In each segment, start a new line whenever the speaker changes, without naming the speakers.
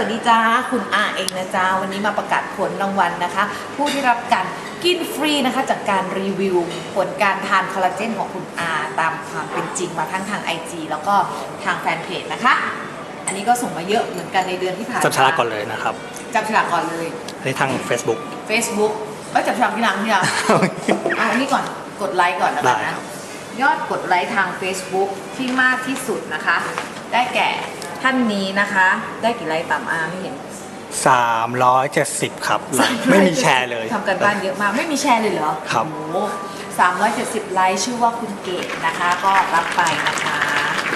วัสดีจ้าคุณอาเองนะจ้าวันนี้มาประกาศผลรางวัลนะคะ ผู้ที่รับการกินฟรีนะคะจากการรีวิว ผลการทานคอลลาเจนของคุณอาตามความเป็นจริงมาทั้งทาง IG แล้วก็ทางแฟนเพจนะคะ อันนี้ก็ส่งมาเยอะเหมือนกันในเดือนที่ผ่านมา
จับฉลากก่อนเลยนะครับ
จับฉลากก่อนเลย
อันนี้ทาง Facebook
Facebook เอ้ยจับฉลากที่หลังที่หลังเอาอันนี้ก่อนกดไลค์ก่อนแล้วกัน
ได้
นะครับยอดกดไลค์ทาง Facebook ที่มากที่สุดนะคะ ได้แก่ ท่านนี้นะคะ ได้กี่ไลค์ต่ำอาไม่เห็น
370 ครับไลค์ไม่มีแชร์เลย
ทำกันบ้านเยอะมากไม่มีแชร์เลยเหรอ
ครับ
โอ้โห370 ไลค์ชื่อว่าคุณเกดนะคะ ก็รับไปนะคะ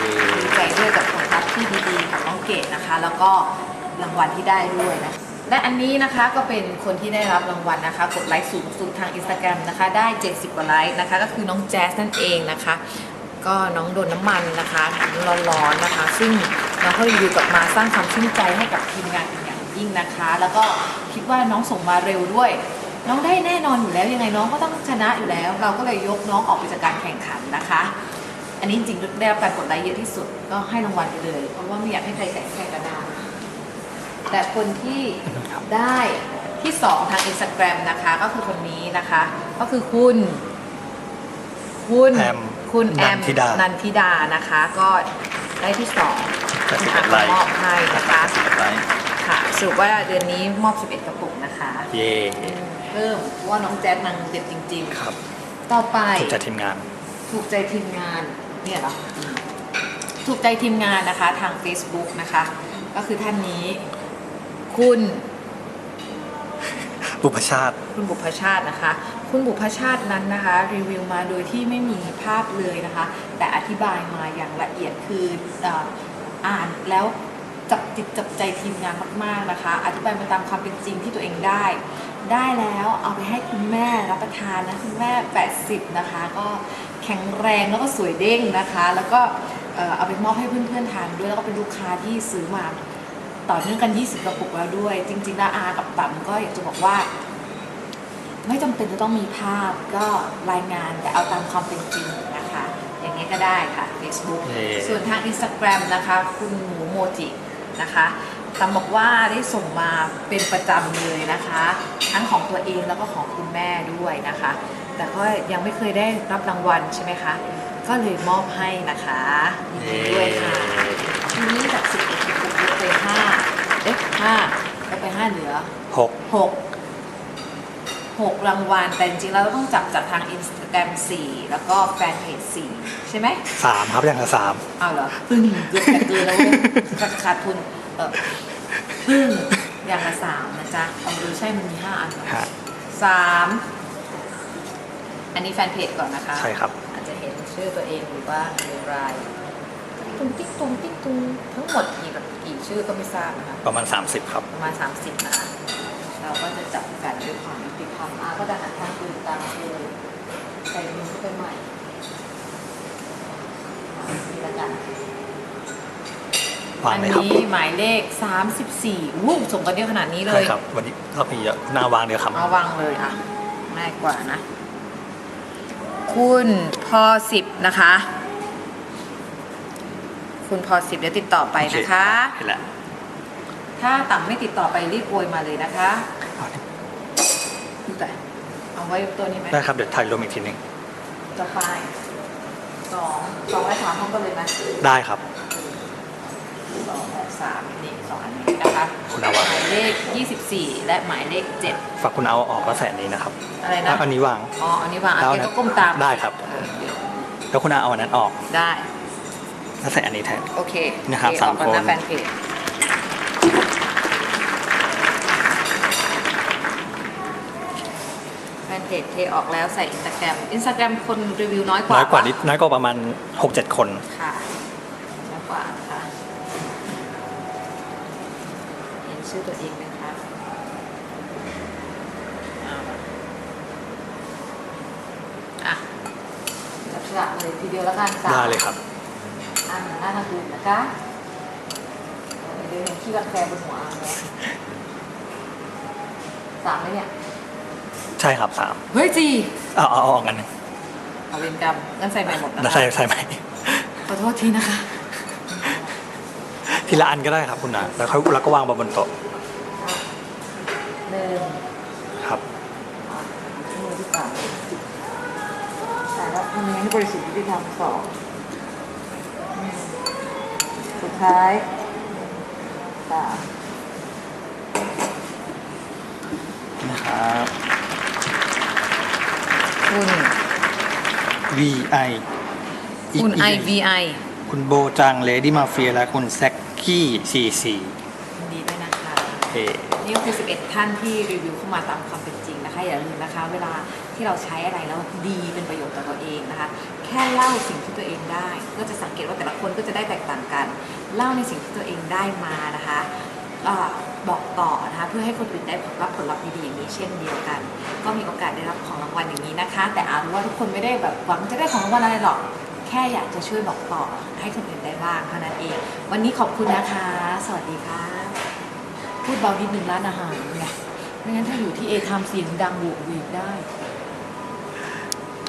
ดีใจด้วยกับผลลัพธ์ที่ดีๆของน้องเกดนะคะ แล้วก็รางวัลที่ได้ด้วยนะและอันนี้นะคะก็เป็นคนที่ได้รับรางวัลนะคะ กดไลค์สูงสุดทาง Instagram นะคะ ได้ 70 กว่าไลค์นะคะ ก็คือน้องแจ๊สนั่นเองนะคะ ก็น้องโดนน้ำมันนะคะร้อนๆนะคะ ซึ่ง น้องเขารีวิวกลับมาสร้างความชื่นใจให้กับทีมงานอย่างยิ่งนะคะ แล้วก็คิดว่าน้องส่งมาเร็วด้วย น้องได้แน่นอนอยู่แล้วยังไงน้องก็ต้องชนะอยู่แล้ว เราก็เลยยกน้องออกไปจากการแข่งขันนะคะ อันนี้จริงๆได้รับการกดไลค์เยอะที่สุดก็ให้รางวัลไปเลย เพราะว่าไม่อยากให้ใครแข่งแข่งกันาะแต่คนที่ได้ที่ 2 ทางอินสตาแกรมนะคะ ก็คือคนนี้นะคะ ก็คือคุณ คุณคุณแอม
นันทิดา
นะคะ ก็ได้ที่
2
จา
ก
มอบให้นะคะ
ค่ะ
สรุปว่าเดือนนี้มอบ 11 กระปุกนะคะ
เย่
เพิ่มเพราะว่าน้องแจ๊ดนางเด็ดจริงๆ
ครับ
ต่อไป
ถูกใจทีมงาน
ถูกใจทีมงานเนี่ยเหรอถูกใจทีมงานนะคะทาง Facebook นะคะ ก็คือท่านนี้ คุณ
บุพชาติ
คุณบุพชาตินะคะ คุณบุพชาตินั้นนะคะ รีวิวมาโดยที่ไม่มีภาพเลยนะคะ แต่อธิบายมาอย่างละเอียดคืออ่อ อ่านแล้วจับจิตจับใจทีมงานมาก ๆนะคะ อธิบายมาตามความเป็นจริงที่ตัวเองได้ ได้แล้วเอาไปให้คุณแม่รับประทานนะคุณแม่ 80 นะคะ ก็แข็งแรงแล้วก็สวยเด้งนะคะ แล้วก็เอาไปมอบให้เพื่อนๆทานด้วยแล้วก็เป็นลูกค้าที่ซื้อมาต่อเนื่องกัน 20 กระปุกแล้วด้วย จริงๆแล้วอากับต่ำก็อยากจะบอกว่า ไม่จำเป็นจะต้องมีภาพก็รายงานแต่เอาตามความเป็นจริงนะ อย่างนี้ก็ได้ค่ะ Facebook
เย้
ส่วนทาง Instagram นะคะ คุณหมูโมจินะคะตำบอกว่าได้ส่งมาเป็นประจำเลยนะคะ ทั้งของตัวเองแล้วก็ของคุณแม่ด้วยนะคะ แต่ก็ยังไม่เคยได้รับรางวัลใช่ไหมคะ ก็เลยมอบให้นะคะยินดีด้วยค่ะ ทีนี้จาก11กระปุกลดไป5เอ๊ะ5ลดไป5เหลือ
6
หกหก รางวัล แต่จริงๆแล้วต้องจับจากทาง Instagram 4แล้วก็แฟนเพจ4 ใช่ไหม
3ครับอย่างละสาม
เอาเหรอปึ้งเกือบจะเกินแล้วเว้ยขาดขาดทุนเออปึ้งอย่างละสามนะจ๊ะเอาดูใช่มันมี 5 อันเหรอ
ฮะ
สามอันนี้แฟนเพจก่อนนะคะ
ใช่ครับ
อาจจะเห็นชื่อตัวเองหรือว่าในรายตุ้งติ๊กตุ้งติ๊กตุ้งทั้งหมดกี่แบบกี่ชื่อก็ไม่ทราบนะคะ
ประมาณ 30 ครับ
ประมาณ 30 นะคะ เราก็จะจับกันด้วยความยุติธรรมอาก็จะหันทางอื่นตามคือใส่มือเข้าไปใหม่นี่ละกัน
วาง
อัน
เลยครับ
นี้หมายเลข 34วู้ส่งกันเยอะขนาดนี้เล
ใช่
ย
ครับ วันนี้ก็มีเยอะหน้าวางเดียวครับ
เอาวางเลยอะง่ายกว่านะ คุณพอสิบนะคะ คุณพอสิบเดี๋ยวติดต่อไปนะคะ
เห็นแล้ว
ถ้าต่ำไม่ติดต่อไปรีบโวยมาเลยนะคะ
เอาดิ
ดูแต่เอาไว้ตัวนี้ไหม
ได้ครับเดี๋ยวถ่ายรวมอีกทีหนึง
จะไปสองสองและสามพร้อมกันเลยไหม
ได้ครับ
สองและสามนี่สองอันนี้นะคะ
คุณเอาวาง
หมายเลข24และหมายเลข7
ฝากคุณเอาออกแล้วใส่อันนี้นะครับ
อะไรนะ
แล้วอันนี้วาง
อ๋อ อันนี้วาง
แล้ว
อา
อัน
เก
นั้
ก็
น
ก้มตาม
ได้ครับ
เออเดี๋ยว
แล้วคุณเอาเอาอันนั้นออก
ได้
แล้วใส่อันนี้แทน
โอเค
นะครับ
โอเสา
ม
ออกก่อ
คน
แฟนเพจแฟนเพ จเทออกแล้วใส่อินสตาแกรมอินสตาแกรมคนรีวิวน้อยกว่า
น้อยกว่า
ปะ
นิดน้อยกว่าประมาณ 6-7 คน
ค่ะมากกว่าค่ะเห็นชื่อตัวเองไหมคะเอาละอะจับฉลากเลยทีเดียวแล้วกันสาม
ได้เลยครับ
อ่านหน้าทางอื่นนะคะเดี๋ยวเห็นขี้รังแคบนหัวอ่านเนี่ยสามไหมเนี่ย
ใช่ครับสาม
เฮ้ยจี
เอาเอาเอาออกกันหนึ่ง
เอาเวรกรรมงั้นใส่ใหม่หมดนะ
แล้ว
คะ
ใส่ใส่ไหม
ขอโทษทีนะคะ
ทีละอันก็ได้ครับคุณนะแล้วค่อยแล้วก็วางบนโต๊ะ
หนึ่ง
ครับ
มือที่สามแต่ว่าทำยังไงให้บริสุทธิ์ยุติธรรมสองอืมสุดท้ายสาม
นะครับ
คุณ
V I
คุณ I V I
คุณโบจังเลดี้มาเฟียและคุณแซกกี้ซีซี
ยินดีด้วยนะคะ
เอ
นี่ก็คือ 11 ท่านที่รีวิวเข้ามาตามความเป็นจริงนะคะ อย่าลืมนะคะ เวลาที่เราใช้อะไรแล้วดีเป็นประโยชน์ต่อตัวเองนะคะ แค่เล่าสิ่งที่ตัวเองได้ ก็จะสังเกตว่าแต่ละคนก็จะได้แตกต่างกัน เล่าในสิ่งที่ตัวเองได้มานะคะอ่า บอกต่อนะคะเพื่อให้คนอื่นได้รับผลลัพธ์ดีๆอย่างนี้เช่นเดียวกัน ก็มีโอกาสได้รับของรางวัลอย่างนี้นะคะ แต่อารู้ว่าทุกคนไม่ได้แบบหวังจะได้ของรางวัลอะไรหรอก แค่อยากจะช่วยบอกต่อให้คนอื่นได้บ้างเท่านั้นเอง วันนี้ขอบคุณนะคะ สวัสดีค่ะ พูดเบานิดนึงร้านอาหารไงไม่งั้นถ้าอยู่ที่เอทำเสียงดังโหวกเวกได้